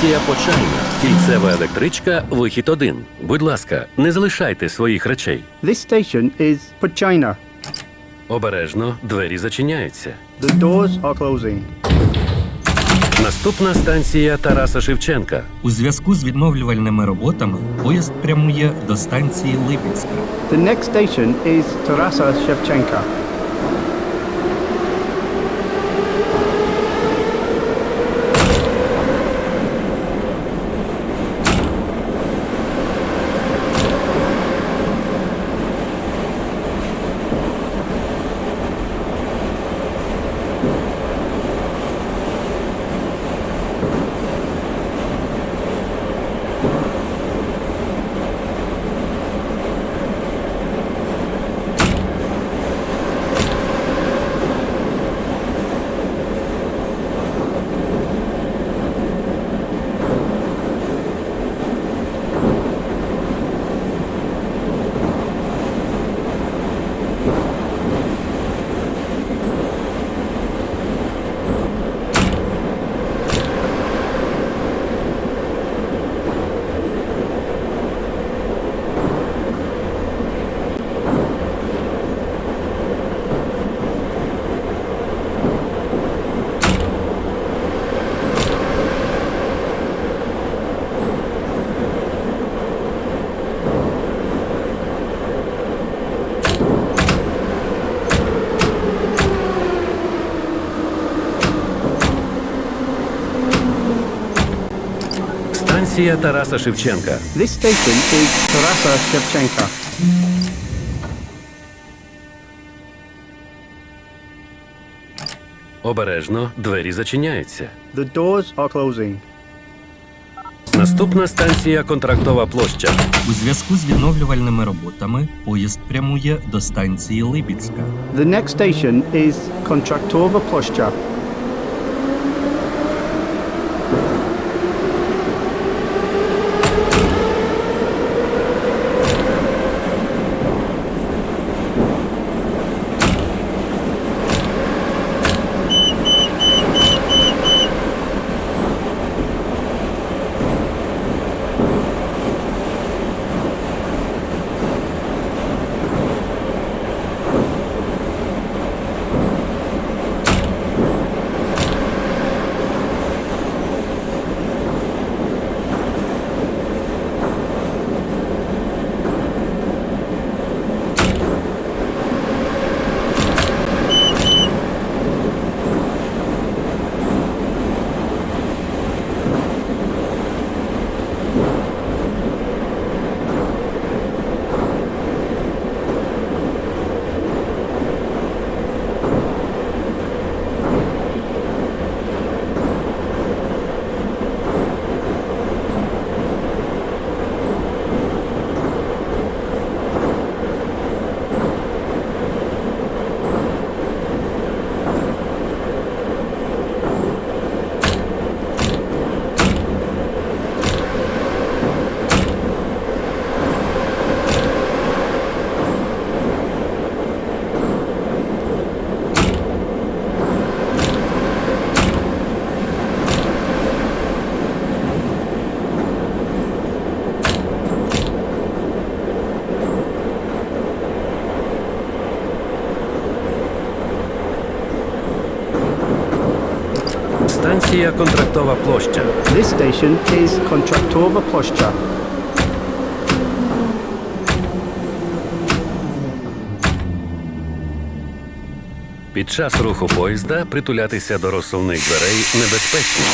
станція Почайна. Кільцева електричка, вихід 1. Будь ласка, не залишайте своїх речей. This station is Pachina. Обережно, двері зачиняються. The doors are closing. Наступна станція Тараса Шевченка. У зв'язку з відновлювальними роботами поїзд прямує до станції Липецька. The next station is Tarasa Shevchenka. Станція Тараса Шевченка. This station is Tarasa Shevchenka. Обережно, двері зачиняються. The doors are closing. Наступна станція Контрактова площа. У зв'язку з відновлювальними роботами поїзд прямує до станції Липецька. The next station is Kontraktova Ploshcha. Станція Контрактова площа. This station is Kontraktova Ploshcha. Під час руху поїзда притулятися до розсувних дверей небезпечно.